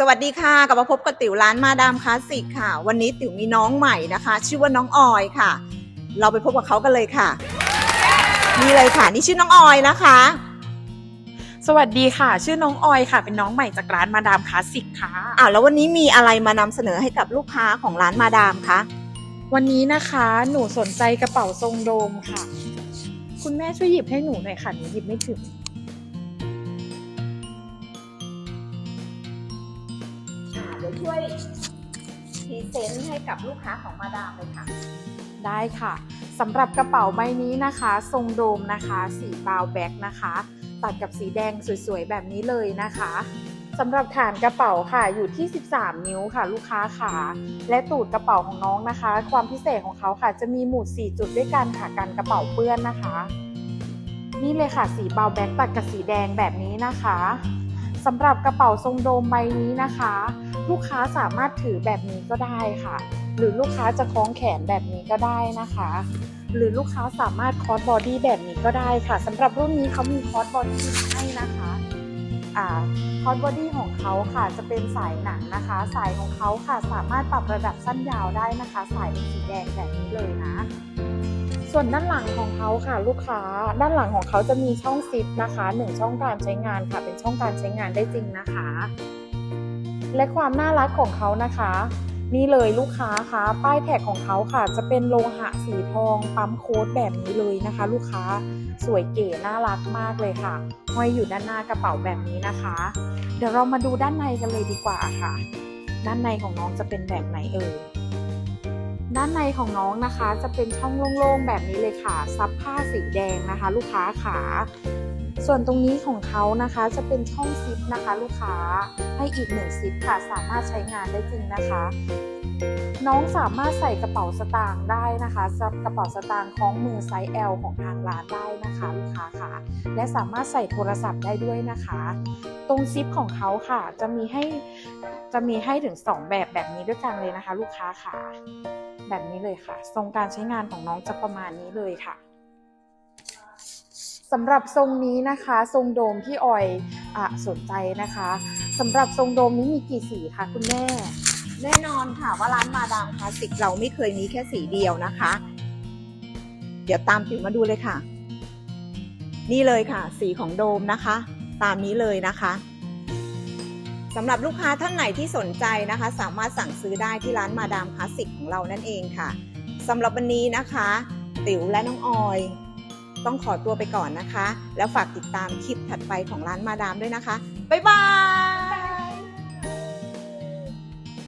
สวัสดีค่ะกลับมาพบกับติ๋วร้านมาดามคลาสสิกค่ะ วันนี้ติ๋วมีน้องใหม่นะคะ ชื่อว่าน้องออยค่ะ เราไปพบกับเขากันเลยค่ะ นี่เลยค่ะนี่ชื่อน้องออยนะคะ สวัสดีค่ะ ชื่อน้องออยค่ะ เป็นน้องใหม่จากร้านมาดามคลาสสิกค่ะอ้าวแล้ววันนี้มีอะไรมานำเสนอให้กับลูกค้าของร้านมาดามคะวันนี้นะคะหนูสนใจกระเป๋าทรงโดมค่ะ คุณแม่ช่วยหยิบให้หนูหน่อยค่ะหนูหยิบไม่ถึง ดี๋ยวช่วยพรีเซนต์ให้กับลูกค้าของมาดามเลยค่ะ ได้ค่ะสำหรับกระเป๋าใบนี้นะคะ ทรงโดมนะคะ สีบาวแบ็กนะคะ ตัดกับสีแดงสวยๆ แบบนี้เลยนะคะสำหรับฐานกระเป๋าค่ะอยู่ที่ 13 นิ้วค่ะ ลูกค้าค่ะและตูดกระเป๋าของน้องนะคะ ความพิเศษของเขาค่ะ จะมีหมุด 4 จุดด้วยกันค่ะกันกระเป๋าเปื้อนนะคะ นี่เลยค่ะสีบาแบ็กตัดกับสีแดงแบบนี้นะคะสำหรับกระเป๋าทรงโดมใบนี้นะคะ ลูกค้าสามารถถือแบบนี้ก็ได้ค่ะ หรือลูกค้าจะคล้องแขนแบบนี้ก็ได้นะคะ หรือลูกค้าสามารถคอร์สบอดี้แบบนี้ก็ได้ค่ะสำหรับรุ่นนี้เขามีคอร์สบอดี้ให้นะคะอ่าคอร์สบอดี้ของเขาค่ะจะเป็นสายหนังนะคะ สายของเขาค่ะสามารถปรับระดับสั้นยาวได้นะคะ สายเป็นสีแดงแบบนี้เลยนะ ส่วนด้านหลังของเขาค่ะลูกค้า ด้านหลังของเขาจะมีช่องซิปนะคะหนึ่งช่องการใช้งานค่ะ เป็นช่องการใช้งานได้จริงนะคะ และความน่ารักของเขานะคะ นี่เลยลูกค้าคะป้ายแท็กของเขาค่ะ จะเป็นโลหะสีทองปั๊มโค้ดแบบนี้เลยนะคะ ลูกค้าสวยเก๋น่ารักมากเลยค่ะห้อยอยู่ด้านหน้ากระเป๋าแบบนี้นะคะ เดี๋ยวเรามาดูด้านในกันเลยดีกว่าค่ะ ด้านในของน้องจะเป็นแบบไหนเอ่ยด้านในของน้องนะคะจะเป็นช่องโล่งๆแบบนี้เลยค่ะ ซับผ้าสีแดงนะคะ ลูกค้าขา ส่วนตรงนี้ของเขานะคะจะเป็นช่องซิปนะคะ ลูกค้าให้อีกหนึ่งซิปค่ะสามารถใช้งานได้จริงนะคะ น้องสามารถใส่กระเป๋าสตางค์ได้นะคะซับกระเป๋าสตางค์คล้องมือไซส์ L ของทางร้านได้นะคะลูกค้าค่ะ และสามารถใส่โทรศัพท์ได้ด้วยนะคะ ตรงซิปของเขาค่ะ จะมีให้จะมีให้ถึง 2 แบบแบบนี้ด้วยกันเลยนะคะ ลูกค้าค่ะ แบบนี้เลยค่ะ ทรงการใช้งานของน้องจะประมาณนี้เลยค่ะ สำหรับทรงนี้นะคะ ทรงโดมที่ออยอสนใจนะคะสำหรับทรงโดมนี้มีกี่สีคะคุณแม่ แน่นอนค่ะว่าร้านมาดามคลาสสิกเราไม่เคยมีแค่สีเดียวนะคะ เดี๋ยวตามติ๋วมาดูเลยค่ะ นี่เลยค่ะ สีของโดมนะคะ ตามนี้เลยนะคะสำหรับลูกค้าท่านไหนที่สนใจนะคะ สามารถสั่งซื้อได้ที่ร้านมาดามคลาสสิกของเรานั่นเองค่ะสำหรับวันนี้นะคะ ติ๋วและน้องออย ต้องขอตัวไปก่อนนะคะ แล้วฝากติดตามคลิปถัดไปของร้านมาดามด้วยนะคะ บ๊ายบาย